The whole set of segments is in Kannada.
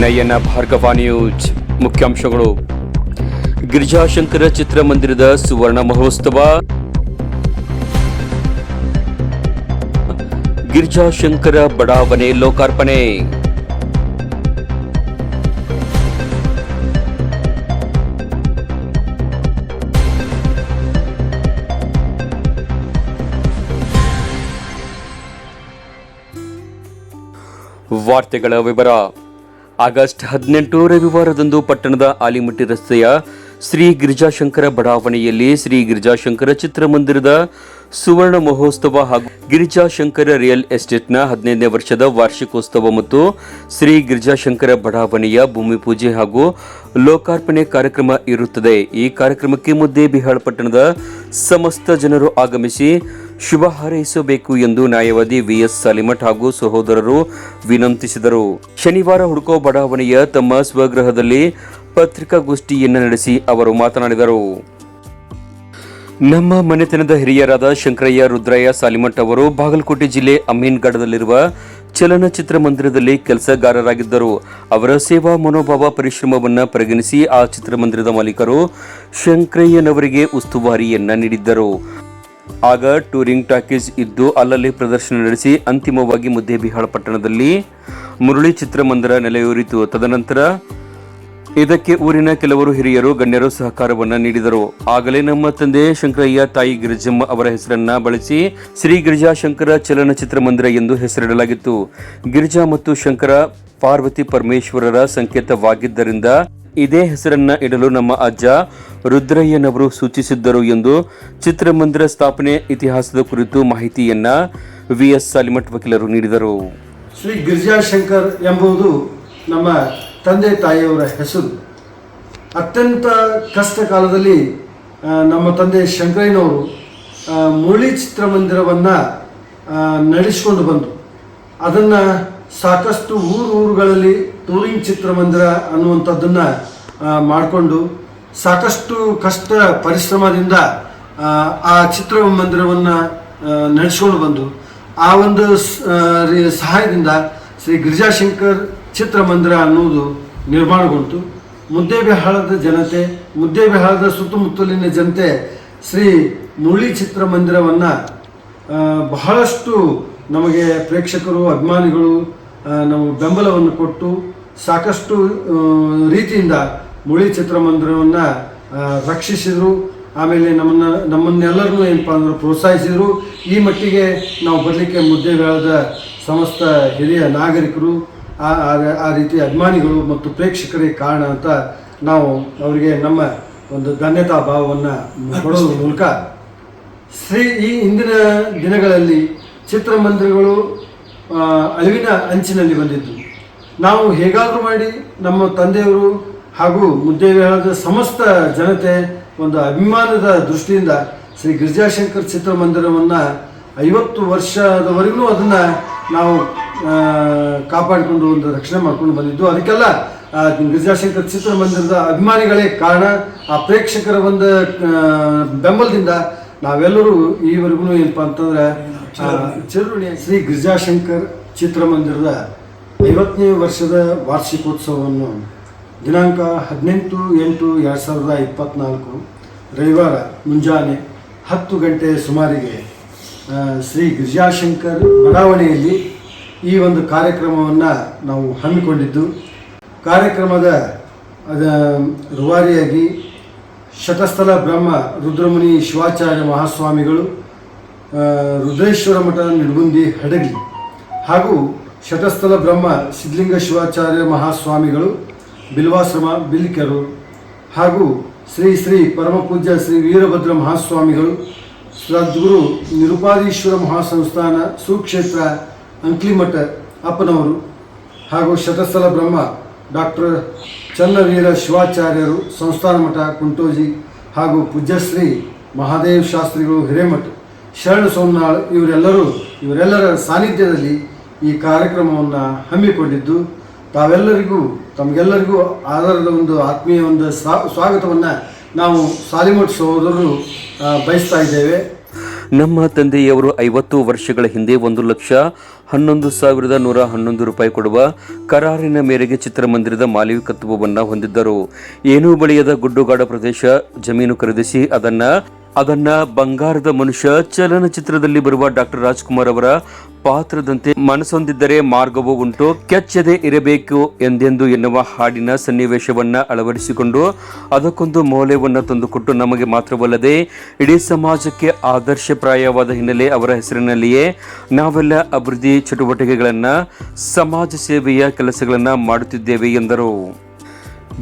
ನಯನ ಭಾರ್ಗವ ನ್ಯೂಸ್. ಮುಖ್ಯಾಂಶಗಳು. ಗಿರಿಜಾಶಂಕರ ಚಿತ್ರಮಂದಿರದ ಸುವರ್ಣ ಮಹೋತ್ಸವ. ಗಿರಿಜಾಶಂಕರ ಬಡಾವಣೆ ಲೋಕಾರ್ಪಣೆ. ವಾರ್ತೆಗಳ ವಿವರ. ಆಗಸ್ಟ್ ಹದಿನೆಂಟು ರವಿವಾರದಂದು ಪಟ್ಟಣದ ಆಲಿಮಟ್ಟಿ ರಸ್ತೆಯ ಶ್ರೀ ಗಿರಿಜಾಶಂಕರ ಬಡಾವಣೆಯಲ್ಲಿ ಶ್ರೀ ಗಿರಿಜಾಶಂಕರ ಚಿತ್ರಮಂದಿರದ ಸುವರ್ಣ ಮಹೋತ್ಸವ ಹಾಗೂ ಗಿರಿಜಾಶಂಕರ ರಿಯಲ್ ಎಸ್ಟೇಟ್ನ ಹದಿನೈದನೇ ವರ್ಷದ ವಾರ್ಷಿಕೋತ್ಸವ ಮತ್ತು ಶ್ರೀ ಗಿರಿಜಾಶಂಕರ ಬಡಾವಣೆಯ ಭೂಮಿ ಪೂಜೆ ಹಾಗೂ ಲೋಕಾರ್ಪಣೆ ಕಾರ್ಯಕ್ರಮ ಇರುತ್ತದೆ. ಈ ಕಾರ್ಯಕ್ರಮಕ್ಕೆ ಮುದ್ದೆ ಬಿಹಾಳ ಪಟ್ಟಣದ ಸಮಸ್ತ ಜನರು ಆಗಮಿಸಿ ಶುಭ ಹಾರೈಸಬೇಕು ಎಂದು ನ್ಯಾಯವಾದಿ ವಿಎಸ್ ಸಾಲಿಮಠ್ ಹಾಗೂ ಸಹೋದರರು ವಿನಂತಿಸಿದರು. ಶನಿವಾರ ಹುಡುಕೋ ಬಡಾವಣೆಯ ತಮ್ಮ ಸ್ವಗೃಹದಲ್ಲಿ ಪತ್ರಿಕಾಗೋಷ್ಠಿಯನ್ನು ನಡೆಸಿ ಅವರು ಮಾತನಾಡಿದರು. ನಮ್ಮ ಮನೆತನದ ಹಿರಿಯರಾದ ಶಂಕರಯ್ಯ, ರುದ್ರಯ್ಯ ಸಾಲಿಮಠ್ ಅವರು ಬಾಗಲಕೋಟೆ ಜಿಲ್ಲೆ ಅಮೀನ್ಗಢದಲ್ಲಿರುವ ಚಲನಚಿತ್ರ ಮಂದಿರದಲ್ಲಿ ಕೆಲಸಗಾರರಾಗಿದ್ದರು. ಅವರ ಸೇವಾ ಮನೋಭಾವ ಪರಿಶ್ರಮವನ್ನು ಪರಿಗಣಿಸಿ ಆ ಚಿತ್ರಮಂದಿರದ ಮಾಲೀಕರು ಶಂಕರಯ್ಯನವರಿಗೆ ಉಸ್ತುವಾರಿಯನ್ನ ನೀಡಿದ್ದರು. ಆಗ ಟೂರಿಂಗ್ ಟಾಕೀಸ್ ಇದ್ದು ಅಲ್ಲಲ್ಲಿ ಪ್ರದರ್ಶನ ನಡೆಸಿ ಅಂತಿಮವಾಗಿ ಮುದ್ದೇಬಿಹಾಳ ಪಟ್ಟಣದಲ್ಲಿ ಮುರಳಿ ಚಿತ್ರಮಂದಿರ ನೆಲೆಯೂರಿತು. ತದನಂತರ ಇದಕ್ಕೆ ಊರಿನ ಕೆಲವರು ಹಿರಿಯರು, ಗಣ್ಯರು ಸಹಕಾರವನ್ನು ನೀಡಿದರು. ಆಗಲೇ ನಮ್ಮ ತಂದೆ ಶಂಕರಯ್ಯ, ತಾಯಿ ಗಿರಿಜಮ್ಮ ಅವರ ಹೆಸರನ್ನ ಬಳಸಿ ಶ್ರೀ ಗಿರಿಜಾಶಂಕರ ಚಲನಚಿತ್ರ ಮಂದಿರ ಎಂದು ಹೆಸರಿಡಲಾಗಿತ್ತು. ಗಿರಿಜಾ ಮತ್ತು ಶಂಕರ ಪಾರ್ವತಿ ಪರಮೇಶ್ವರರ ಸಂಕೇತವಾಗಿದ್ದರಿಂದ ಇದೇ ಹೆಸರನ್ನ ಇಡಲು ನಮ್ಮ ಅಜ್ಜ ರುದ್ರಯ್ಯನವರು ಸೂಚಿಸಿದ್ದರು ಎಂದು ಚಿತ್ರಮಂದಿರ ಸ್ಥಾಪನೆ ಇತಿಹಾಸದ ಕುರಿತು ಮಾಹಿತಿಯನ್ನ ವಿಎಸ್ ಸಾಲಿಮಠ್ ವಕೀಲರು ನೀಡಿದರು. ಶ್ರೀ ಗಿರಿಜಾಶಂಕರ್ ಎಂಬುದು ನಮ್ಮ ತಂದೆ ತಾಯಿಯವರ ಹೆಸರು. ಅತ್ಯಂತ ಕಷ್ಟ ಕಾಲದಲ್ಲಿ ನಮ್ಮ ತಂದೆ ಶಂಕರಯ್ಯನವರು ಮುಳಿ ಚಿತ್ರಮಂದಿರವನ್ನು ನಡೆಸಿಕೊಂಡು ಬಂದು ಅದನ್ನು ಸಾಕಷ್ಟು ಊರು ಊರುಗಳಲ್ಲಿ ಟೂರಿಂಗ್ ಚಿತ್ರಮಂದಿರ ಅನ್ನುವಂಥದ್ದನ್ನು ಮಾಡಿಕೊಂಡು ಸಾಕಷ್ಟು ಕಷ್ಟ ಪರಿಶ್ರಮದಿಂದ ಆ, ಚಿತ್ರ ಮಂದಿರವನ್ನು ನಡೆಸ್ಕೊಂಡು ಬಂದು ಆ ಒಂದು ಸಹಾಯದಿಂದ ಶ್ರೀ ಗಿರಿಜಾಶಂಕರ್ ಚಿತ್ರಮಂದಿರ ಅನ್ನುವುದು ನಿರ್ಮಾಣಗೊಂಡು ಮುದ್ದೇಬಿಹಾಳದ ಜನತೆ ಮುದ್ದೇಬಿಹಾಳದ ಸುತ್ತಮುತ್ತಲಿನ ಜನತೆ ಶ್ರೀ ಮುರಳಿ ಚಿತ್ರಮಂದಿರವನ್ನು ಬಹಳಷ್ಟು ನಮಗೆ ಪ್ರೇಕ್ಷಕರು ಅಭಿಮಾನಿಗಳು ನಾವು ಬೆಂಬಲವನ್ನು ಕೊಟ್ಟು ಸಾಕಷ್ಟು ರೀತಿಯಿಂದ ಮುಳಿ ಚಿತ್ರಮಂದಿರವನ್ನು ರಕ್ಷಿಸಿದರು. ಆಮೇಲೆ ನಮ್ಮನ್ನ ನಮ್ಮನ್ನೆಲ್ಲರನ್ನೂ ಏನಪ್ಪ ಅಂದ್ರೆ ಪ್ರೋತ್ಸಾಹಿಸಿದರು. ಈ ಮಟ್ಟಿಗೆ ನಾವು ಬರಲಿಕ್ಕೆ ಮುದ್ದೆ ಬೆಳೆದ ಸಮಸ್ತ ಹಿರಿಯ ನಾಗರಿಕರು ಆ ಆ- ರೀತಿ ಅಭಿಮಾನಿಗಳು ಮತ್ತು ಪ್ರೇಕ್ಷಕರಿಗೆ ಕಾರಣ ಅಂತ ನಾವು ಅವರಿಗೆ ನಮ್ಮ ಒಂದು ಧನ್ಯತಾ ಭಾವವನ್ನು ಕೊಡೋದ್ರ ಮೂಲಕ ಶ್ರೀ ಈ ಇಂದಿನ ದಿನಗಳಲ್ಲಿ ಚಿತ್ರಮಂದಿರಗಳು ಅಳಿವಿನ ಅಂಚಿನಲ್ಲಿ ಬಂದಿದ್ದು. ನಾವು ಹೇಗಾದರೂ ಮಾಡಿ ನಮ್ಮ ತಂದೆಯವರು ಹಾಗೂ ಮುದ್ದೇವಿಹಾಳದ ಸಮಸ್ತ ಜನತೆ ಒಂದು ಅಭಿಮಾನದ ದೃಷ್ಟಿಯಿಂದ ಶ್ರೀ ಗಿರಿಜಾಶಂಕರ್ ಚಿತ್ರಮಂದಿರವನ್ನು ಐವತ್ತು ವರ್ಷದವರೆಗೂ ಅದನ್ನು ನಾವು ಕಾಪಾಡಿಕೊಂಡು ಒಂದು ರಕ್ಷಣೆ ಮಾಡ್ಕೊಂಡು ಬಂದಿದ್ದು. ಅದಕ್ಕೆಲ್ಲ ಗಿರಿಜಾಶಂಕರ್ ಚಿತ್ರಮಂದಿರದ ಅಭಿಮಾನಿಗಳೇ ಕಾರಣ. ಆ ಪ್ರೇಕ್ಷಕರ ಒಂದು ಬೆಂಬಲದಿಂದ ನಾವೆಲ್ಲರೂ ಈವರೆಗೂ ಏನಪ್ಪ ಅಂತಂದ್ರೆ ಚಿರುಣಿ ಶ್ರೀ ಗಿರಿಜಾಶಂಕರ್ ಚಿತ್ರಮಂದಿರದ ಐವತ್ತನೇ ವರ್ಷದ ವಾರ್ಷಿಕೋತ್ಸವವನ್ನು ದಿನಾಂಕ ಹದಿನೆಂಟು ಎಂಟು ಎರಡು ಸಾವಿರದ ಇಪ್ಪತ್ತ್ನಾಲ್ಕು ರವಿವಾರ ಮುಂಜಾನೆ ಹತ್ತು ಗಂಟೆ ಸುಮಾರಿಗೆ ಶ್ರೀ ಗಿರಿಜಾಶಂಕರ್ ಬಡಾವಣೆಯಲ್ಲಿ ಈ ಒಂದು ಕಾರ್ಯಕ್ರಮವನ್ನು ನಾವು ಹಮ್ಮಿಕೊಂಡಿದ್ದು. ಕಾರ್ಯಕ್ರಮದ ರೂವಾರಿಯಾಗಿ ಶತಸ್ಥಲ ಬ್ರಹ್ಮ ರುದ್ರಮುನಿ ಶಿವಾಚಾರ್ಯ ಮಹಾಸ್ವಾಮಿಗಳು ರುದ್ರೇಶ್ವರ ಮಠದ ನಿಡುಗುಂದಿ ಹಡಗಿ ಹಾಗೂ ಶತಸ್ಥಲ ಬ್ರಹ್ಮ ಸಿದ್ಧಲಿಂಗ ಶಿವಾಚಾರ್ಯ ಮಹಾಸ್ವಾಮಿಗಳು, ಬಿಲ್ವಾಶ್ರಮ, ಬಿಲ್ಕೆರು ಹಾಗೂ ಶ್ರೀ ಶ್ರೀ ಪರಮಪೂಜ್ಯ ಶ್ರೀ ವೀರಭದ್ರ ಮಹಾಸ್ವಾಮಿಗಳು, ಸದ್ಗುರು ನಿರುಪಾದೀಶ್ವರ ಮಹಾಸಂಸ್ಥಾನ ಸುಕ್ಷೇತ್ರ ಅಂಕ್ಲಿಮಠ ಅಪ್ಪನವರು ಹಾಗೂ ಶತಸ್ಥಲ ಬ್ರಹ್ಮ ಡಾಕ್ಟರ್ ಚನ್ನವೀರ ಶಿವಾಚಾರ್ಯರು ಸಂಸ್ಥಾನ ಮಠ ಕುಂಟೋಜಿ ಹಾಗೂ ಪೂಜ್ಯಶ್ರೀ ಮಹಾದೇವ ಶಾಸ್ತ್ರಿಗಳು ಹಿರೇಮಠ, ಶರಣ ಸೋಮನಾಳ್ ಇವರೆಲ್ಲರೂ ಇವರೆಲ್ಲರ ಸಾನ್ನಿಧ್ಯದಲ್ಲಿ ಈ ಕಾರ್ಯಕ್ರಮವನ್ನು ಹಮ್ಮಿಕೊಂಡಿದ್ದು ತಾವೆಲ್ಲರಿಗೂ, ತಮಗೆಲ್ಲರಿಗೂ ಆಧಾರದ ಒಂದು ಆತ್ಮೀಯ ಒಂದು ಸ್ವಾ, ಸ್ವಾಗತವನ್ನು ನಾವು ಸಾಲಿಮಠ್ ಸಹೋದರರು ಬಯಸ್ತಾ ಇದ್ದೇವೆ. ನಮ್ಮ ತಂದೆಯವರು ಐವತ್ತು ವರ್ಷಗಳ ಹಿಂದೆ ಒಂದು ಲಕ್ಷ ಹನ್ನೊಂದು ಸಾವಿರದ ನೂರ ಹನ್ನೊಂದು ರೂಪಾಯಿ ಕೊಡುವ ಕರಾರಿನ ಮೇರೆಗೆ ಚಿತ್ರಮಂದಿರದ ಮಾಲೀಕತ್ವವನ್ನು ಹೊಂದಿದ್ದರು. ಏನೂ ಬಳಿಯದ ಗುಡ್ಡುಗಾಡ ಪ್ರದೇಶ ಜಮೀನು ಖರೀದಿಸಿ ಅದನ್ನ ಅದನ್ನ ಬಂಗಾರದ ಮನುಷ್ಯ ಚಲನಚಿತ್ರದಲ್ಲಿ ಬರುವ ಡಾಕ್ಟರ್ ರಾಜ್ಕುಮಾರ್ ಅವರ ಪಾತ್ರದಂತೆ ಮನಸ್ಸೊಂದಿದ್ದರೆ ಮಾರ್ಗವೂ ಉಂಟು, ಕೆಚ್ಚದೆ ಇರಬೇಕು ಎಂದೆಂದು ಎನ್ನುವ ಹಾಡಿನ ಸನ್ನಿವೇಶವನ್ನ ಅಳವಡಿಸಿಕೊಂಡು ಅದಕ್ಕೊಂದು ಮೌಲ್ಯವನ್ನು ತಂದುಕೊಟ್ಟು ನಮಗೆ ಮಾತ್ರವಲ್ಲದೆ ಇಡೀ ಸಮಾಜಕ್ಕೆ ಆದರ್ಶಪ್ರಾಯವಾದ ಹಿನ್ನೆಲೆ ಅವರ ಹೆಸರಿನಲ್ಲಿಯೇ ನಾವೆಲ್ಲ ಅಭಿವೃದ್ಧಿ ಚಟುವಟಿಕೆಗಳನ್ನು ಸಮಾಜ ಸೇವೆಯ ಕೆಲಸಗಳನ್ನು ಮಾಡುತ್ತಿದ್ದೇವೆ ಎಂದರು.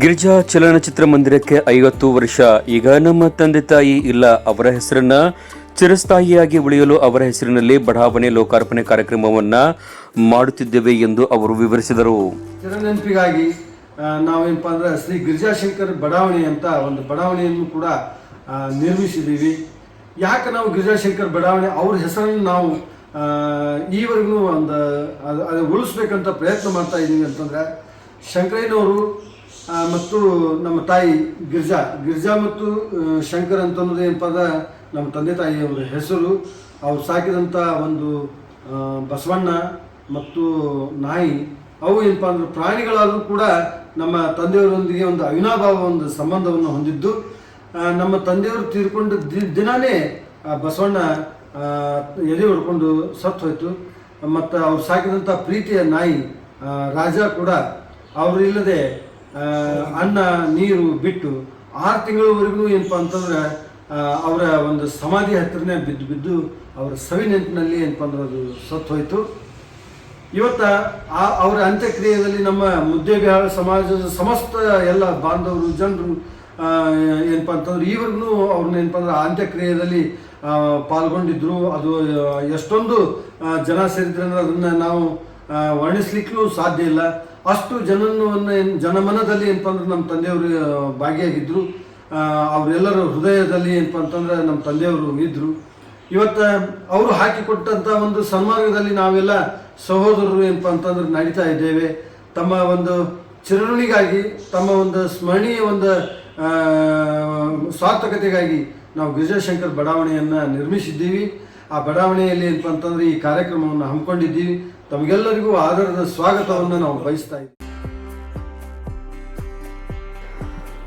ಗಿರಿಜಾ ಚಲನಚಿತ್ರ ಮಂದಿರಕ್ಕೆ ಐವತ್ತು ವರ್ಷ. ಈಗ ನಮ್ಮ ತಂದೆ ತಾಯಿ ಇಲ್ಲ, ಅವರ ಹೆಸರನ್ನ ಚಿರಸ್ಥಾಯಿಯಾಗಿ ಉಳಿಯಲು ಅವರ ಹೆಸರಿನಲ್ಲಿ ಬಡಾವಣೆ ಲೋಕಾರ್ಪಣೆ ಕಾರ್ಯಕ್ರಮವನ್ನ ಮಾಡುತ್ತಿದ್ದೇವೆ ಎಂದು ಅವರು ವಿವರಿಸಿದರು. ಚಿರನೆನಪಿಗಾಗಿ ನಾವೇನಪ್ಪ ಅಂದ್ರೆ ಶ್ರೀ ಗಿರಿಜಾಶಂಕರ್ ಬಡಾವಣೆ ಅಂತ ಒಂದು ಬಡಾವಣೆಯನ್ನು ಕೂಡ ನಿರ್ಮಿಸಿದ್ದೀವಿ. ಯಾಕೆ ನಾವು ಗಿರಿಜಾಶಂಕರ್ ಬಡಾವಣೆ, ಅವ್ರ ಹೆಸರನ್ನು ನಾವು ಈವರೆಗೂ ಒಂದು ಅದು ಉಳಿಸ್ಬೇಕಂತ ಪ್ರಯತ್ನ ಮಾಡ್ತಾ ಇದ್ದೀವಿ ಅಂತಂದ್ರೆ, ಶಂಕರಯ್ಯನವರು ಮತ್ತು ನಮ್ಮ ತಾಯಿ ಗಿರ್ಜಾ. ಗಿರ್ಜಾ ಮತ್ತು ಶಂಕರ್ ಅಂತ ಅನ್ನೋದು ಏನಪ್ಪ ಅಂದ್ರೆ ನಮ್ಮ ತಂದೆ ತಾಯಿಯವರ ಹೆಸರು. ಅವ್ರು ಸಾಕಿದಂಥ ಒಂದು ಬಸವಣ್ಣ ಮತ್ತು ನಾಯಿ. ಅವು ಏನಪ್ಪ ಅಂದ್ರೆ ಪ್ರಾಣಿಗಳಾದರೂ ಕೂಡ ನಮ್ಮ ತಂದೆಯವರೊಂದಿಗೆ ಒಂದು ಅವಿನಾಭಾವ ಒಂದು ಸಂಬಂಧವನ್ನು ಹೊಂದಿದ್ದು. ನಮ್ಮ ತಂದೆಯವರು ತೀರ್ಕೊಂಡು ದಿನಾನೇ, ಆ, ಬಸವಣ್ಣ ಎದೆ ಹೊಡ್ಕೊಂಡು ಸತ್ತು ಹೋಯಿತು. ಮತ್ತು ಅವ್ರು ಸಾಕಿದಂಥ ಪ್ರೀತಿಯ ನಾಯಿ ರಾಜ ಕೂಡ. ಅವರು ಇಲ್ಲದೆ ಅನ್ನ, ನೀರು ಬಿಟ್ಟು ಆರು ತಿಂಗಳವರೆಗೂ ಏನಪ್ಪ ಅಂತಂದ್ರೆ ಅವರ ಒಂದು ಸಮಾಧಿ ಹತ್ತಿರನೇ ಬಿದ್ದು ಬಿದ್ದು ಅವರ ಸವಿ ನೆನಪಿನಲ್ಲಿ ಏನಪ್ಪ ಅಂದ್ರೆ ಅದು ಸತ್ತು ಹೋಯ್ತು ಇವತ್ತ ಆ, ಅವರ ಅಂತ್ಯಕ್ರಿಯೆಯಲ್ಲಿ ನಮ್ಮ ಮುದ್ದೇಬಿಹಾಳ ಸಮಾಜದ ಸಮಸ್ತ ಎಲ್ಲ ಬಾಂಧವರು, ಜನರು ಏನಪ್ಪ ಅಂತಂದ್ರೆ ಈವರೆಗೂ ಅವ್ರನ್ನ ಏನಪ್ಪ ಅಂದ್ರೆ ಅಂತ್ಯಕ್ರಿಯೆಯಲ್ಲಿ ಪಾಲ್ಗೊಂಡಿದ್ರು. ಅದು, ಎಷ್ಟೊಂದು ಜನ ಸೇರಿದ್ರೆ ಅದನ್ನ ನಾವು ವರ್ಣಿಸ್ಲಿಕ್ಕೂ ಸಾಧ್ಯ ಇಲ್ಲ. ಅಷ್ಟು ಜನನವನ್ನು ಜನಮನದಲ್ಲಿ ಏನಪ್ಪ ಅಂದ್ರೆ ನಮ್ಮ ತಂದೆಯವರು ಭಾಗಿಯಾಗಿದ್ದರು ಅವರೆಲ್ಲರ ಹೃದಯದಲ್ಲಿ ಏನಪ್ಪ ಅಂತಂದ್ರೆ ನಮ್ಮ ತಂದೆಯವರು ಇದ್ದರು ಇವತ್ತ ಅವರು ಹಾಕಿಕೊಟ್ಟಂಥ ಒಂದು ಸನ್ಮಾರ್ಗದಲ್ಲಿ ನಾವೆಲ್ಲ ಸಹೋದರರು ಏನಪ್ಪ ಅಂತಂದ್ರೆ ನಡೀತಾ ಇದ್ದೇವೆ. ತಮ್ಮ ಒಂದು ಚಿರಋಣಿಗಾಗಿ, ತಮ್ಮ ಒಂದು ಸ್ಮರಣೀಯ ಒಂದು ಸಾರ್ಥಕತೆಗಾಗಿ ನಾವು ಗಿರಿಜಾಶಂಕರ್ ಬಡಾವಣೆಯನ್ನ ನಿರ್ಮಿಸಿದ್ದೀವಿ. ಆ ಬಡಾವಣೆಯಲ್ಲಿ ಅಂತಂದ್ರೆ ಈ ಕಾರ್ಯಕ್ರಮವನ್ನು ಹಮ್ಮಿಕೊಂಡಿದ್ದೀವಿ. ತಮಗೆಲ್ಲರಿಗೂ ಆಧಾರದ ಸ್ವಾಗತವನ್ನು ನಾವು ಬಯಸ್ತಾ ಇದ್ದೀವಿ.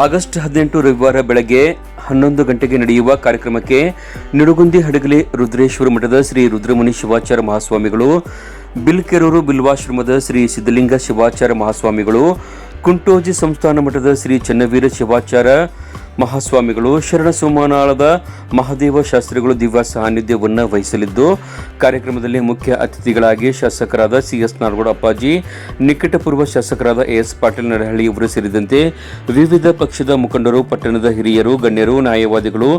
ಆಗಸ್ಟ್ ಹದಿನೆಂಟು ರವಿವಾರ ಬೆಳಗ್ಗೆ ಹನ್ನೊಂದು ಗಂಟೆಗೆ ನಡೆಯುವ ಕಾರ್ಯಕ್ರಮಕ್ಕೆ ನಿಡುಗುಂದಿ ಹಡಗಲಿ ರುದ್ರೇಶ್ವರ ಮಠದ ಶ್ರೀ ರುದ್ರಮುನಿ ಶಿವಾಚಾರ್ಯ ಮಹಾಸ್ವಾಮಿಗಳು, ಬಿಲ್ಕೆರೂರು ಬಿಲ್ವಾಶ್ರಮದ ಶ್ರೀ ಸಿದ್ಧಲಿಂಗ ಶಿವಾಚಾರ್ಯ ಮಹಾಸ್ವಾಮಿಗಳು, ಕುಂಟೋಜಿ ಸಂಸ್ಥಾನ ಮಠದ ಶ್ರೀ ಚನ್ನವೀರ ಶಿವಾಚಾರ್ಯ ಮಹಾಸ್ವಾಮಿಗಳು ಶರಣ ಸೋಮನಾಳದ ಮಹಾದೇವ ಶಾಸ್ತ್ರಿಗಳು ದಿವ್ಯ ಸಾನ್ನಿಧ್ಯವನ್ನು ವಹಿಸಲಿದ್ದು, ಕಾರ್ಯಕ್ರಮದಲ್ಲಿ ಮುಖ್ಯ ಅತಿಥಿಗಳಾಗಿ ಶಾಸಕರಾದ ಸಿ ಎಸ್ ನಾರಗೌಡ ಅಪ್ಪಾಜಿ, ನಿಕಟಪೂರ್ವ ಶಾಸಕರಾದ ಎಸ್ ಪಾಟೀಲ್ ನಡಹಳ್ಳಿಯವರು ಸೇರಿದಂತೆ ವಿವಿಧ ಪಕ್ಷದ ಮುಖಂಡರು, ಪಟ್ಟಣದ ಹಿರಿಯರು, ಗಣ್ಯರು, ನ್ಯಾಯವಾದಿಗಳು,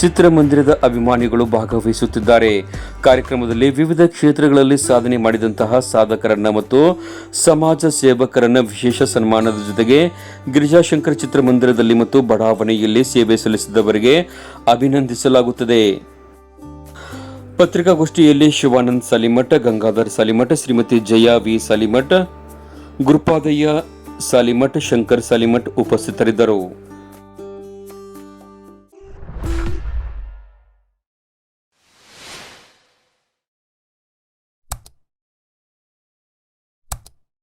ಚಿತ್ರಮಂದಿರದ ಅಭಿಮಾನಿಗಳು ಭಾಗವಹಿಸುತ್ತಿದ್ದಾರೆ. ಕಾರ್ಯಕ್ರಮದಲ್ಲಿ ವಿವಿಧ ಕ್ಷೇತ್ರಗಳಲ್ಲಿ ಸಾಧನೆ ಮಾಡಿದಂತಹ ಸಾಧಕರನ್ನ ಮತ್ತು ಸಮಾಜ ಸೇವಕರನ್ನ ವಿಶೇಷ ಸನ್ಮಾನದ ಜೊತೆಗೆ ಗಿರಿಜಾಶಂಕರ್ ಚಿತ್ರಮಂದಿರದಲ್ಲಿ ಮತ್ತು ಬಡಾವಣೆಯಲ್ಲಿ ಸೇವೆ ಸಲ್ಲಿಸಿದವರಿಗೆ ಅಭಿನಂದಿಸಲಾಗುತ್ತದೆ. ಪತ್ರಿಕಾಗೋಷ್ಠಿಯಲ್ಲಿ ಶಿವಾನಂದ್ ಸಾಲಿಮಠ, ಗಂಗಾಧರ್ ಸಾಲಿಮಠ, ಶ್ರೀಮತಿ ಜಯಾ ವಿ ಸಾಲಿಮಠ, ಗುರುಪಾದಯ್ಯ ಸಾಲಿಮಠ, ಶಂಕರ್ ಸಾಲಿಮಠ್ ಉಪಸ್ಥಿತರಿದ್ದರು.